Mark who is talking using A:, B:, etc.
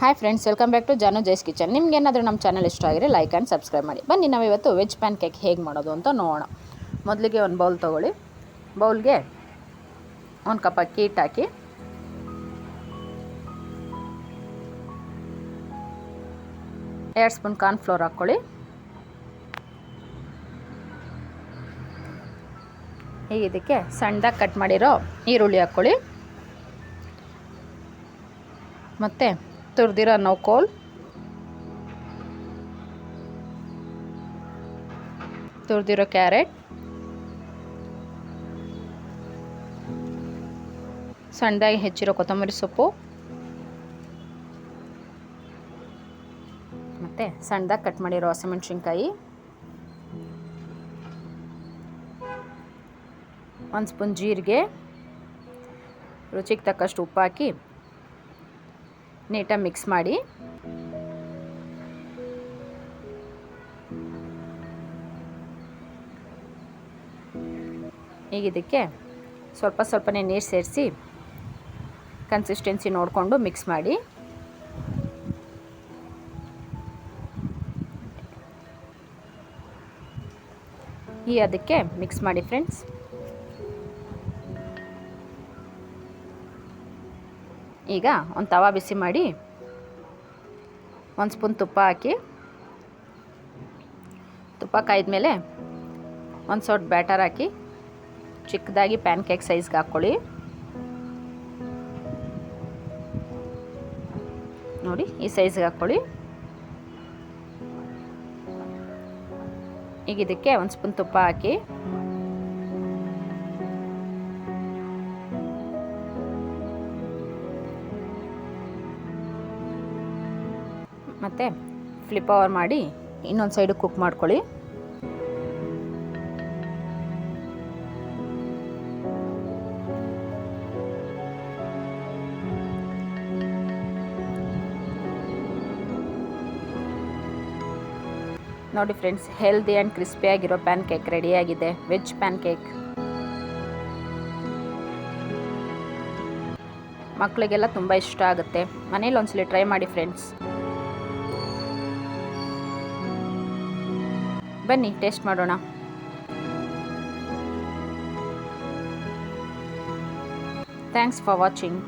A: Hi friends welcome back to Janu Jai's kitchen ನಿಮ್ಗೆ ಏನಾದರೂ ನಮ್ಮ ಚಾನಲ್ ಇಷ್ಟ ಆಗಿರಿ ಲೈಕ್ ಆ್ಯಂಡ್ ಸಬ್ಸ್ಕ್ರೈಬ್ ಮಾಡಿ. ಬನ್ನಿ ನಾವು ಇವತ್ತು ವೆಜ್ ಪ್ಯಾನ್ ಕೇಕ್ ಹೇಗೆ ಮಾಡೋದು ಅಂತ ನೋಡೋಣ. ಮೊದಲಿಗೆ ಒಂದು ಬೌಲ್ ತೊಗೊಳ್ಳಿ. ಬೌಲ್ಗೆ ಒಂದು ಕಪ್ ಅಕ್ಕಿ ಹಿಟ್ಟು ಹಾಕಿ. ಎರಡು ಸ್ಪೂನ್ ಕಾರ್ನ್ಫ್ಲೋರ್ ಹಾಕ್ಕೊಳ್ಳಿ. ಈಗ ಇದಕ್ಕೆ ಸಣ್ಣದಾಗಿ ಕಟ್ ಮಾಡಿರೋ ಈರುಳ್ಳಿ ಹಾಕ್ಕೊಳ್ಳಿ. ಮತ್ತು ತುರಿದಿರೋ ನೌಕೋಲ್ ತುರಿದಿರೋ ಕ್ಯಾರೆಟ್. ಸಣ್ಣದಾಗಿ ಹೆಚ್ಚಿರೋ ಕೊತ್ತಂಬರಿ ಸೊಪ್ಪು. ಮತ್ತು ಸಣ್ಣದಾಗಿ ಕಟ್ ಮಾಡಿರೋ ಹಸಿಮೆಣ್ಸಿನ್ಕಾಯಿ. ಒಂದು ಸ್ಪೂನ್ ಜೀರಿಗೆ. ರುಚಿಗೆ ತಕ್ಕಷ್ಟು ಉಪ್ಪು ಹಾಕಿ ನೀಟಾಗಿ ಮಿಕ್ಸ್ ಮಾಡಿ. ಈಗ ಇದಕ್ಕೆ ಸ್ವಲ್ಪ ಸ್ವಲ್ಪನೇ ನೀರು ಸೇರಿಸಿ ಕನ್ಸಿಸ್ಟೆನ್ಸಿ ನೋಡಿಕೊಂಡು ಮಿಕ್ಸ್ ಮಾಡಿ. ಈ ಅದಕ್ಕೆ ಮಿಕ್ಸ್ ಮಾಡಿ ಫ್ರೆಂಡ್ಸ್ ಈಗ ಒಂದು ತವಾ ಬಿಸಿ ಮಾಡಿ ಒಂದು ಸ್ಪೂನ್ ತುಪ್ಪ ಹಾಕಿ, ತುಪ್ಪ ಕಾಯ್ದ್ಮೇಲೆ ಒಂದು ಸೊಟ್ ಬ್ಯಾಟರ್ ಹಾಕಿ, ಚಿಕ್ಕದಾಗಿ ಪ್ಯಾನ್ ಕೇಕ್ ಸೈಜ್ಗೆ ಹಾಕ್ಕೊಳ್ಳಿ. ನೋಡಿ, ಈ ಸೈಜ್ಗೆ ಹಾಕ್ಕೊಳ್ಳಿ. ಈಗ ಇದಕ್ಕೆ ಒಂದು ಸ್ಪೂನ್ ತುಪ್ಪ ಹಾಕಿ ಮತ್ತು ಫ್ಲಿಪ್ ಓವರ್ ಮಾಡಿ ಇನ್ನೊಂದು ಸೈಡು ಕುಕ್ ಮಾಡ್ಕೊಳ್ಳಿ. ನೋಡಿ ಫ್ರೆಂಡ್ಸ್ ಹೆಲ್ದಿ ಆ್ಯಂಡ್ ಕ್ರಿಸ್ಪಿಯಾಗಿರೋ ಪ್ಯಾನ್ ಕೇಕ್ ರೆಡಿಯಾಗಿದೆ ವೆಜ್ ಪ್ಯಾನ್ ಕೇಕ್ ಮಕ್ಕಳಿಗೆಲ್ಲ ತುಂಬ ಇಷ್ಟ ಆಗುತ್ತೆ. ಮನೇಲಿ ಒಂದ್ಸಲಿ ಟ್ರೈ ಮಾಡಿ ಫ್ರೆಂಡ್ಸ್ ಬನ್ನಿ ಟೇಸ್ಟ್ ಮಾಡೋಣ. Thanks for watching